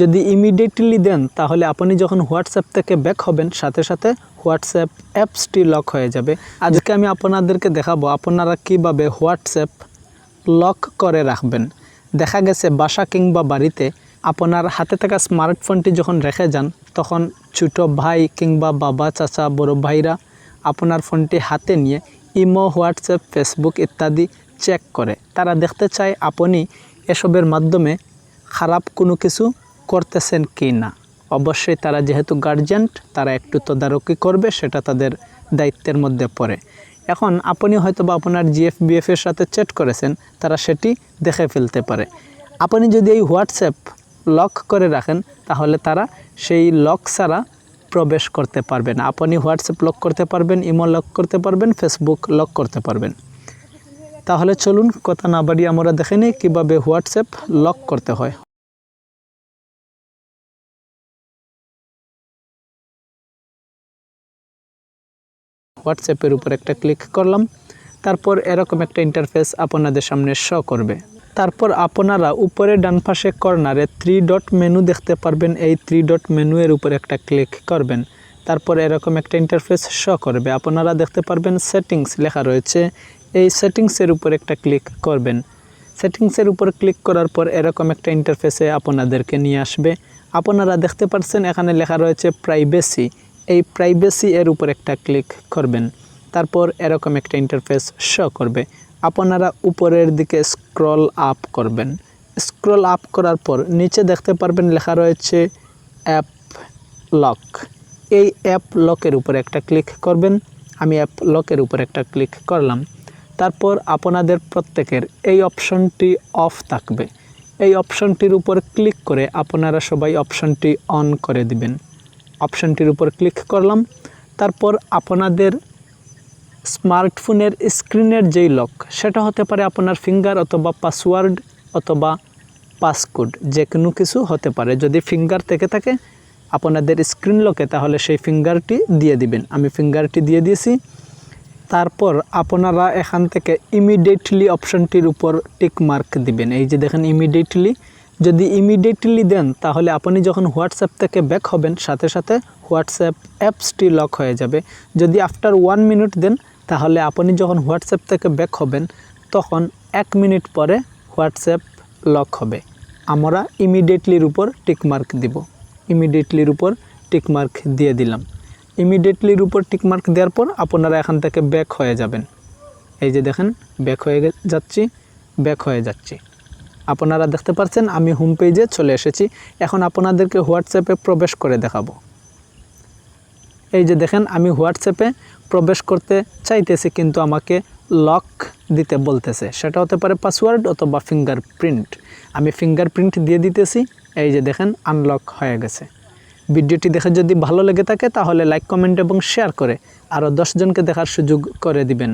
যদি ইমিডিয়েটলি দেন, তাহলে আপনি যখন হোয়াটসঅ্যাপ থেকে ব্যাক হবেন, সাথে সাথে হোয়াটসঅ্যাপ অ্যাপসটি লক হয়ে যাবে। আজকে আমি আপনাদেরকে দেখাবো আপনারা কীভাবে হোয়াটসঅ্যাপ লক করে রাখবেন। দেখা গেছে বাসা কিংবা বাড়িতে আপনার হাতে থাকা স্মার্টফোনটি যখন রেখে যান, তখন ছোটো ভাই কিংবা বাবা, চাচা, বড় ভাইরা আপনার ফোনটি হাতে নিয়ে ইমো হোয়াটসঅ্যাপ ফেসবুক ইত্যাদি চেক করে। তারা দেখতে চায় আপনি এসবের মাধ্যমে খারাপ কোনো কিছু করতেছেন কি না? অবশ্যই তারা যেহেতু গার্জেন্ট তারা একটু তদারকি করবে, সেটা তাদের দায়িত্বের মধ্যে পড়ে। এখন আপনি হয়তো বা আপনার জিএফ বিএফের সাথে চ্যাট করেছেন, তারা সেটি দেখে ফেলতে পারে। আপনি যদি এই হোয়াটসঅ্যাপ লক করে রাখেন, তাহলে তারা সেই লক ছাড়া প্রবেশ করতে পারবে না। আপনি হোয়াটসঅ্যাপ লক করতে পারবেন ইমো লক করতে পারবেন ফেসবুক লক করতে পারবেন। তাহলে চলুন, কথা না বাড়িয়ে আমরা দেখে নিই কীভাবে হোয়াটসঅ্যাপ লক করতে হয়। হোয়াটসঅ্যাপের উপর একটা ক্লিক করলাম। তারপর এরকম একটা ইন্টারফেস আপনাদের সামনে শো করবে। তারপর আপনারা উপরে ডান পাশে কর্নারে থ্রি ডট মেনু দেখতে পারবেন। এই থ্রি ডট মেনু এর উপর একটা ক্লিক করবেন। তারপর এরকম একটা ইন্টারফেস শো করবে। আপনারা দেখতে পারবেন সেটিংস লেখা রয়েছে। এই সেটিংসের উপর একটা ক্লিক করবেন। সেটিংসের উপর ক্লিক করার পর এরকম একটা ইন্টারফেসে আপনাদেরকে নিয়ে আসবে। আপনারা দেখতে পাচ্ছেন এখানে লেখা রয়েছে প্রাইভেসি এই প্রাইভেসি এর উপর একটা ক্লিক করবেন। তারপর এরকম একটা ইন্টারফেস শো করবে। আপনারা উপরের দিকে স্ক্রল আপ করবেন। স্ক্রল আপ করার পর নিচে দেখতে পারবেন লেখা রয়েছে অ্যাপ লক এই অ্যাপ লকের উপর একটা ক্লিক করবেন। আমি অ্যাপ লকের উপর একটা ক্লিক করলাম। তারপর আপনাদের প্রত্যেকের এই অপশনটি অফ থাকবে। এই অপশনটির উপর ক্লিক করে আপনারা সবাই অপশনটি অন করে দিবেন। অপশনটির উপর ক্লিক করলাম। তারপর আপনাদের স্মার্টফোনের স্ক্রিনের যেই লক, সেটা হতে পারে আপনার ফিঙ্গার অথবা পাসওয়ার্ড অথবা পাসকোড, যে কোনো কিছু হতে পারে। যদি ফিঙ্গার থেকে থাকে আপনাদের স্ক্রিন লকে, তাহলে সেই ফিঙ্গারটি দিয়ে দিবেন। আমি ফিঙ্গারটি দিয়ে দিয়েছি। তারপর আপনারা এখান থেকে ইমিডিয়েটলি অপশানটির উপর টিক মার্ক দিবেন। এই যে দেখেন ইমিডিয়েটলি যদি ইমিডিয়েটলি দেন, তাহলে আপনি যখন হোয়াটসঅ্যাপ থেকে ব্যাক হবেন, সাথে সাথে হোয়াটসঅ্যাপ অ্যাপসটি লক হয়ে যাবে। যদি আফটার ওয়ান মিনিট দেন, তাহলে আপনি যখন হোয়াটসঅ্যাপ থেকে ব্যাক হবেন, তখন এক মিনিট পরে হোয়াটসঅ্যাপ লক হবে। আমরা ইমিডিয়েটলির উপর টিকমার্ক দিব। ইমিডিয়েটলির উপর টিকমার্ক দিয়ে দিলাম। ইমিডিয়েটলির উপর টিকমার্ক দেওয়ার পর আপনারা এখান থেকে ব্যাক হয়ে যাবেন। এই যে দেখেন ব্যাক হয়ে যাচ্ছি ব্যাক হয়ে যাচ্ছি। আপনারা দেখতে পাচ্ছেন আমি হোম পেজে চলে এসেছি। এখন আপনাদেরকে হোয়াটসঅ্যাপে প্রবেশ করে দেখাবো। এই যে দেখেন, আমি হোয়াটসঅ্যাপে প্রবেশ করতে চাইতেছি, কিন্তু আমাকে লক দিতে বলতেছে। সেটা হতে পারে পাসওয়ার্ড অথবা ফিঙ্গারপ্রিন্ট আমি ফিঙ্গারপ্রিন্ট দিয়ে দিতেছি, এই যে দেখেন আনলক হয়ে গেছে। ভিডিওটি দেখে যদি ভালো লেগে থাকে, তাহলে লাইক কমেন্ট এবং শেয়ার করে আরও দশজনকে দেখার সুযোগ করে দিবেন।